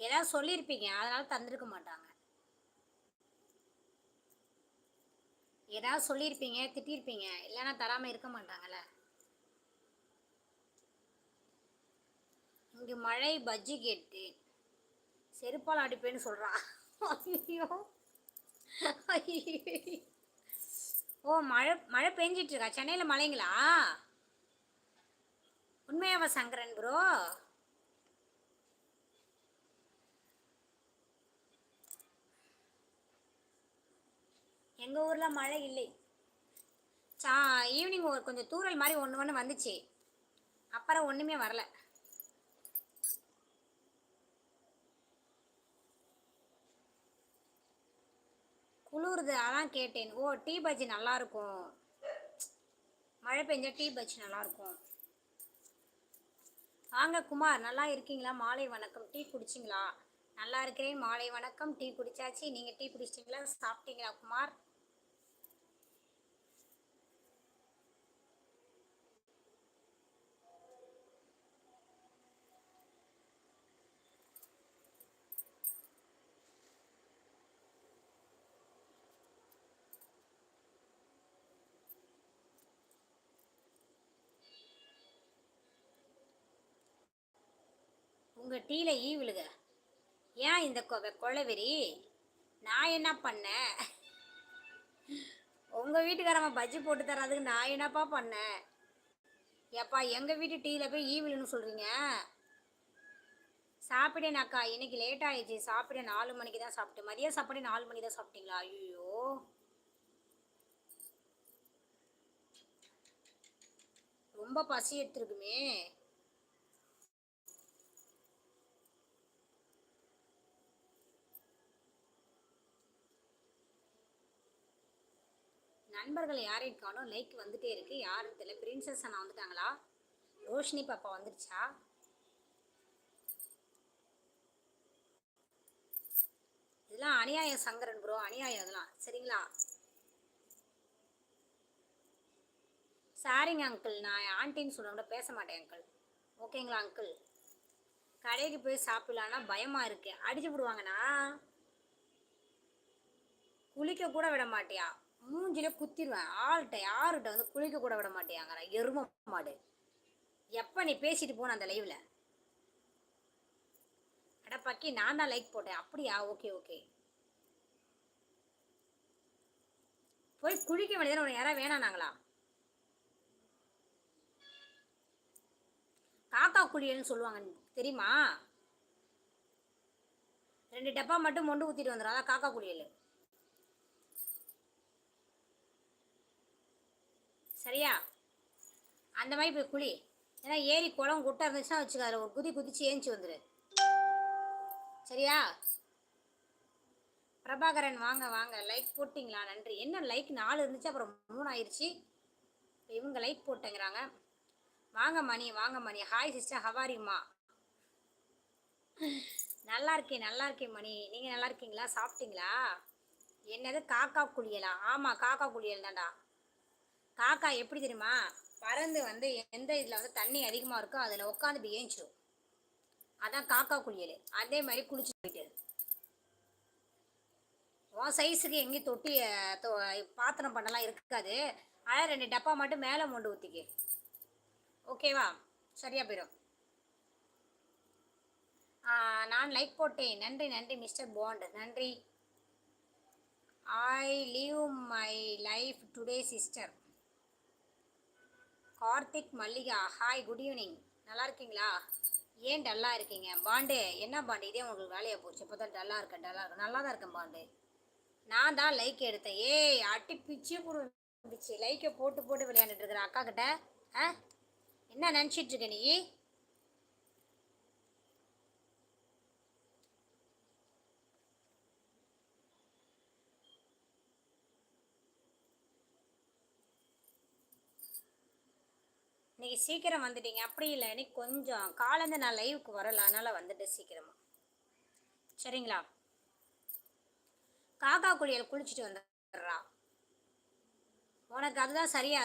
ஏதாவது சொல்லியிருப்பீங்க அதனால் தந்திருக்க மாட்டாங்க. ஏதாவது சொல்லியிருப்பீங்க திட்டிருப்பீங்க. இல்லைன்னா தராமல் இருக்க மாட்டாங்கல்ல. இங்கே மழை பஜ்ஜி கேட்டு செருப்பால் அடிப்பேன்னு சொல்கிறான் ஐயோ. ஓ மழை மழை பெஞ்சிட்டு இருக்கா? சென்னையில் மழைங்களா? உண்மையாவா சங்கரன் ப்ரோ எங்கள் ஊரில் மழை இல்லை. சா ஈவினிங் ஒரு கொஞ்சம் தூரல் மாதிரி ஒன்று ஒன்று வந்துச்சு. அப்புறம் ஒன்றுமே வரல. குளிருது அதான் கேட்டேன். ஓ டீ பஜ்ஜி நல்லா இருக்கும். மழை பெஞ்சா டீ பஜ்ஜி நல்லாயிருக்கும் வாங்க குமார் நல்லா இருக்கீங்களா? மாலை வணக்கம். டீ குடிச்சிங்களா? நல்லா இருக்கிறேன். மாலை வணக்கம். டீ குடிச்சாச்சு. நீங்கள் டீ குடிச்சிட்டிங்களா? சாப்பிட்டீங்களா குமார்? உங்கள் டீல ஈ விழுக ஏன் இந்த கொ- கொலவெறி? நான் என்ன பண்ணேன் உங்கள் வீட்டுக்காரம்மா பஜ்ஜி போட்டு தராதுக்கு நான் என்னப்பா பண்ணேன் ஏப்பா எங்கள் வீட்டு டீயில் போய் ஈ விழுன்னு சொல்கிறீங்க சாப்பிடேனாக்கா இன்னைக்கு லேட் ஆயிடுச்சு. சாப்பிட நாலு மணிக்கு தான் சாப்பிட்டேன். மதியம் சாப்பாடு நாலு மணிக்கு தான் சாப்பிட்டீங்களா? ஐயோ ரொம்ப பசி எடுத்துருக்குமே. நண்பர்கள் யாரையும் காணும். லைக் வந்துட்டே இருக்கு. யாருன்னு தெரியல. பிரின்சஸ் அண்ணா வந்துட்டாங்களா? ரோஷினி பாப்பா வந்துருச்சா? இதெல்லாம் அநியாயம் சங்கரன் ப்ரோ அநியாயம் இதெல்லாம். சரிங்களா? சாரிங்க அங்கிள் நான் ஆண்டின்னு கூட பேச மாட்டேன் அங்கிள் ஓகேங்களா அங்கிள் கடைக்கு போய் சாப்பிடலான்னா பயமா இருக்கு. அடிச்சு விடுவாங்கண்ணா குளிக்க கூட விட மாட்டியா? மூஞ்சில குத்திடுவேன் ஆள்கிட்ட யாருகிட்ட வந்து குளிக்க கூட விட மாட்டேங்கிற எரும மாடு. எப்போ நீ பேசிட்டு போன அந்த லைவ்ல அட பக்கி நான் தான் லைக் போட்டேன். அப்படியா? ஓகே ஓகே போய் குளிக்க வேண்டியது உனக்கு யாராவது வேணானாங்களா? காக்கா குளியல்னு சொல்லுவாங்க. தெரியுமா? ரெண்டு டப்பா மட்டும் மொண்டு ஊற்றிட்டு வந்துடும் அதான் காக்கா குளியல். சரியா? அந்த மாதிரி போய் குழி ஏன்னா ஏரி குளம் குட்டை இருந்துச்சுன்னா வச்சுக்க அதில் ஒரு குதி குதிச்சு ஏஞ்சி வந்துடு சரியா? பிரபாகரன் வாங்க வாங்க. லைக் போட்டிங்களா? நன்றி. என்ன லைக்? நாலு இருந்துச்சு அப்புறம் மூணு ஆயிடுச்சு இவங்க லைக் போட்டேங்கிறாங்க. வாங்க மணி வாங்க மணி. ஹாய் சிஸ்டர் ஹவாரிம்மா நல்லா இருக்கேன் நல்லா இருக்கேன் மணி. நீங்கள் நல்லா இருக்கீங்களா? சாப்பிட்டீங்களா? என்னது காக்கா குளியலா? ஆமாம் காக்கா குளியல் தான்டா. காக்கா எப்படி தெரியுமா? பறந்து வந்து எந்த இதில் வந்து தண்ணி அதிகமாக இருக்கோ அதில் உட்காந்து இப்படி ஏஞ்சிடும் அதான் காக்கா குளியல். அதே மாதிரி குளிச்சு போயிட்டு. உன் சைஸுக்கு எங்கேயும் தொட்டி தொ- பாத்திரம் பண்ணலாம் இருக்காது. ஆனால் ரெண்டு டப்பா மட்டும் மேலே மொண்டு ஊற்றிக்கு ஓகேவா சரியா போயிடும் நான் லைக் போட்டேன். நன்றி நன்றி மிஸ்டர் பாண்ட் நன்றி. I leave my life today sister Karthik Mallika hi good evening நல்லா இருக்கீங்களா? ஏன் டல்லாக இருக்கீங்க? பாண்டு என்ன பாண்டு? இதே உங்களுக்கு வேலையாக போச்சு. இப்போ தான் டல்லாக இருக்கேன் டல்லாக இருக்கேன். நல்லா தான் இருக்கேன் பாண்டு. நான் தான் லைக் எடுத்தேன். ஏய் அட்டி பிச்சு இருந்துச்சு லைக்கை போட்டு போட்டு விளையாண்டுட்டு இருக்கிற அக்கா கிட்ட ஆ? என்ன நினச்சிட்டுருக்க நீ? இன்னைக்கு சீக்கிரம் வந்துட்டீங்க. அப்படி இல்லை. இன்னைக்கு கொஞ்சம் காலேருந்து நான் லைவுக்கு வரல. அதனால வந்துட்டேன் சீக்கிரமாக சரிங்களா? காக்கா குளியல் குளிச்சுட்டு வந்துடுறா. உனக்கு அதுதான் சரியா